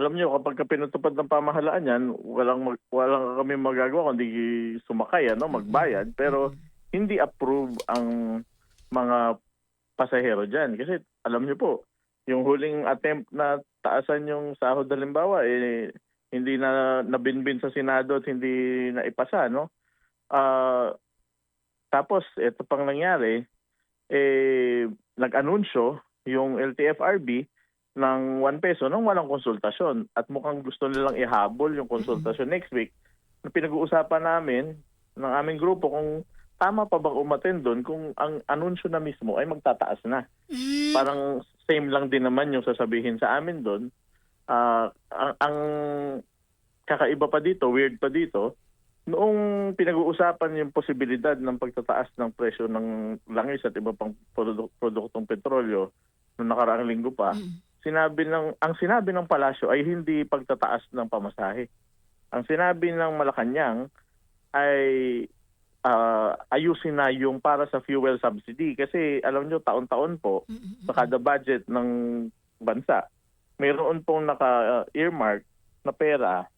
alam niyo kapag ka pinatupad ng pamahalaan yan, walang mag, walang kami magagawa kundi sumakay ano, magbayad. Pero hindi approve ang mga pasahero diyan kasi alam niyo po, yung huling attempt na taasan yung sahod halimbawa eh hindi na nabinbin sa Senado at hindi na ipasa no. Ah tapos ito pang nangyari eh nag-anunsyo yung LTFRB ng 1 peso nang walang konsultasyon at mukhang gusto nilang ihabol yung konsultasyon next week. Na Pinag-uusapan namin ng aming grupo kung tama pa bang umaten doon kung ang anunsyo na mismo ay magtataas na. Mm. Parang same lang din naman yung sasabihin sa amin doon. Ah, ang, ang kakaiba pa dito, weird pa dito, noong pinag-uusapan yung posibilidad ng pagtataas ng presyo ng langis at iba pang produ- produktong petrolyo noong nakaraang linggo pa, Mm. Sinabi ng ang sinabi ng palasyo ay hindi pagtataas ng pamasahe. Ang sinabi ng Malacanang ay ah, ayusin na yung para sa fuel subsidy kasi alam nyo taon-taon po sa kada budget ng bansa mayroon pong naka-earmark na pera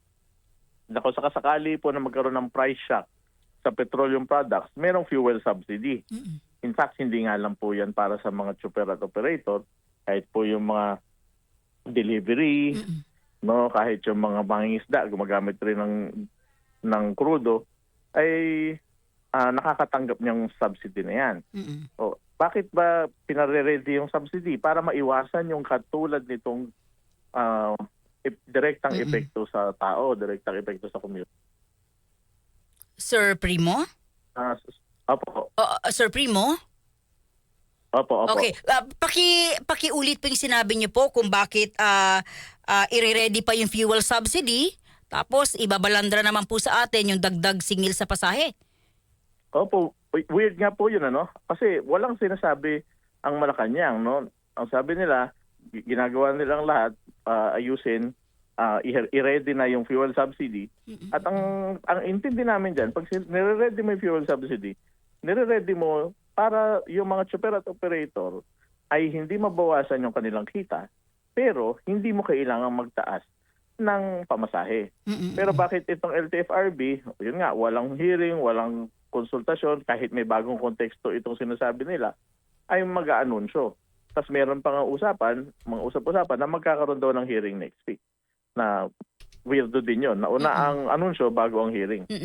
na kung sakasakali po na magkaroon ng price shock sa petroleum products, merong fuel subsidy. In fact, hindi nga lang po yan para sa mga chopper at operator, kahit po yung mga delivery, Mm. no, kahit yung mga mangingisda gumagamit rin ng ng krudo ay ah, nakakatanggap niyang subsidy na yan. Mm. O, bakit ba pinare-ready yung subsidy para maiwasan yung katulad nitong ah, ep- direktang Mm-mm. epekto sa tao, direktang epekto sa community. Sir Primo? Ah, s- opo, Uh, Sir Primo? Opo, opo. Okay, uh, paki pakiulit po yung sinabi niyo po kung bakit uh, uh, ire-ready pa yung fuel subsidy tapos ibabalandra naman po sa atin yung dagdag singil sa pasahe. Opo, we- weird nga po yun ano. Kasi walang sinasabi ang Malacanang, no? Ang sabi nila, gi- ginagawa nilang lahat ah, ayusin, ah, i- i-ready na yung fuel subsidy. At ang ang intindi namin diyan, pag nire-ready mo yung fuel subsidy, nire-ready mo para yung mga chopper at operator ay hindi mabawasan yung kanilang kita, pero hindi mo kailangang magtaas ng pamasahe. Mm-mm. Pero bakit itong LTFRB, yun nga, walang hearing, walang konsultasyon, kahit may bagong konteksto itong sinasabi nila, ay mag-aanunsyo. Tapos meron pa nga usapan, mga usap-usapan na magkakaroon daw ng hearing next week. Na weirdo din yun. Nauna Mm-mm. ang anunsyo bago ang hearing. Mm-mm.